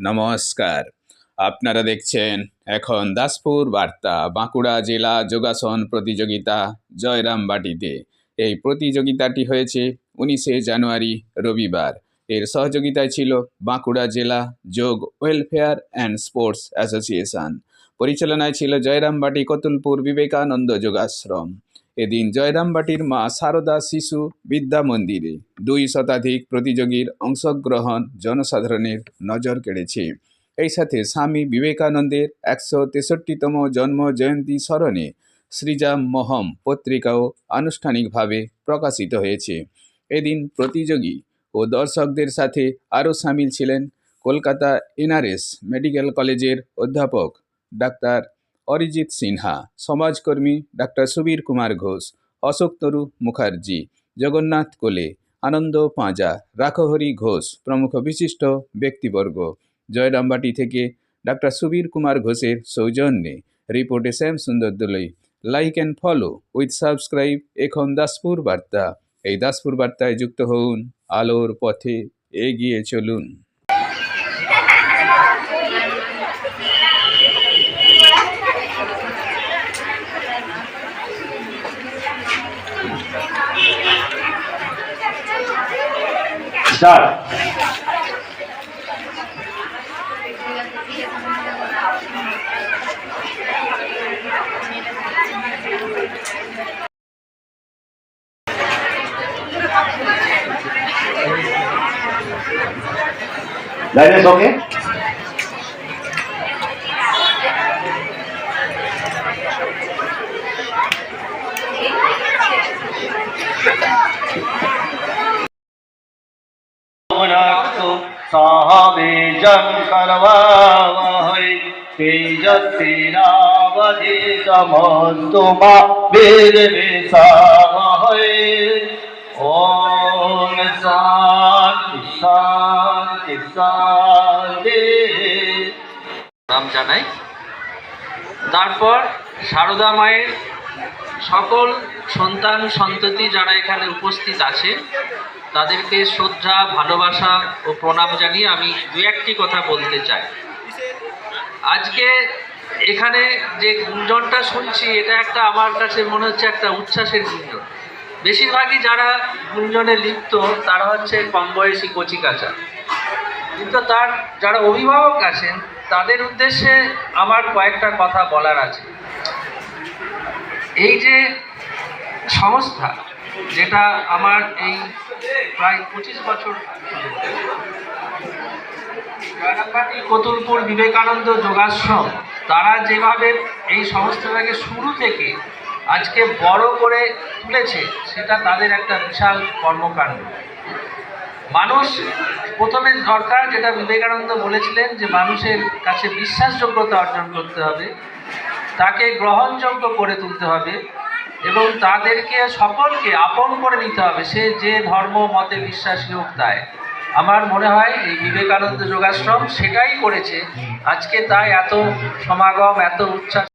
নমস্কার। আপনারা দেখছেন এখন দাসপুর বার্তা, বাঁকুড়া জেলা যোগাসন প্রতিযোগিতা জয়রাম জয়রামবাটিতে। এই প্রতিযোগিতাটি হয়েছে উনিশে জানুয়ারি, রবিবার। এর সহযোগিতায় ছিল বাঁকুড়া জেলা যোগ ওয়েলফেয়ার অ্যান্ড স্পোর্টস অ্যাসোসিয়েশন। পরিচালনায় ছিল জয়রামবাটি কতুলপুর বিবেকানন্দ যোগাশ্রম। এদিন জয়রামবাটির মা সারদা শিশু বিদ্যা মন্দিরে দুই শতাধিক প্রতিযোগীর অংশগ্রহণ জনসাধারণের নজর কেড়েছে। এই সাথে স্বামী বিবেকানন্দের একশো তেষট্টিতম জন্ম জয়ন্তী স্মরণে সৃজাম মহম পত্রিকাও আনুষ্ঠানিকভাবে প্রকাশিত হয়েছে। এদিন প্রতিযোগী ও দর্শকদের সাথে আরও সামিল ছিলেন কলকাতা এনআরএস মেডিকেল কলেজের অধ্যাপক ডাক্তার অরিজিৎ সিনহা, সমাজকর্মী ডাক্তার সুবীর কুমার ঘোষ, অশোক তরু মুখার্জি, জগন্নাথ কোলে, আনন্দ পাঁজা রাখহরি ঘোষ প্রমুখ বিশিষ্ট ব্যক্তিবর্গ। জয়রামবাটি থেকে ডাক্তার সুবীর কুমার ঘোষের সৌজন্যে। রিপোর্টে Shyam Sundar Doloi. Like and follow with subscribe এখন দাসপুর বার্তা। এই দাসপুর বার্তায় যুক্ত হন আলোর পথে এগিয়ে চলুন। Start. That is okay. সাহাবে জং করবা হরি তেজ তেরাবধি সমস্তুমা বীর বিসাহরি ওম শান্তি শান্তি শান্তি। নাম জানাই। তারপর সারদা মায়ের সকল সন্তান সন্ততি যারা এখানে উপস্থিত আছে তাদেরকে শ্রদ্ধা, ভালোবাসা ও প্রণাম জানিয়ে আমি দু একটি কথা বলতে চাই। আজকে এখানে যে গুঞ্জনটা শুনছি, এটা একটা আমার কাছে মনে হচ্ছে একটা উচ্ছ্বাসের গুঞ্জন। বেশিরভাগই যারা গুঞ্জনে লিপ্ত, তারা হচ্ছে কম বয়সী কচি কচিকাচা। কিন্তু তার যারা অভিভাবক আছেন, তাদের উদ্দেশ্যে আমার কয়েকটা কথা বলার আছে। এই যে সংস্থা, যেটা আমার এই প্রায় পঁচিশ বছর জয়রামবাটি কতুলপুর বিবেকানন্দ যোগাশ্রম, তারা যেভাবে এই সংস্থাটাকে শুরু থেকে আজকে বড় করে তুলেছে, সেটা তাদের একটা বিশাল কর্মকাণ্ড। মানুষ প্রথমে দরকার, যেটা বিবেকানন্দ বলেছিলেন যে মানুষের কাছে বিশ্বাসযোগ্যতা অর্জন করতে হবে, তাকে গ্রহণযোগ্য করে তুলতে হবে। এবং তাদেরকে সকলকে আপন করে নিতে হবে। সে যে ধর্ম, মতে বিশ্বাসী হোক তাই আমার মনে হয় এই বিবেকানন্দ যোগাশ্রম সেটাই করেছে। আজকে তাই এত সমাগম, এত উচ্ছ্বাস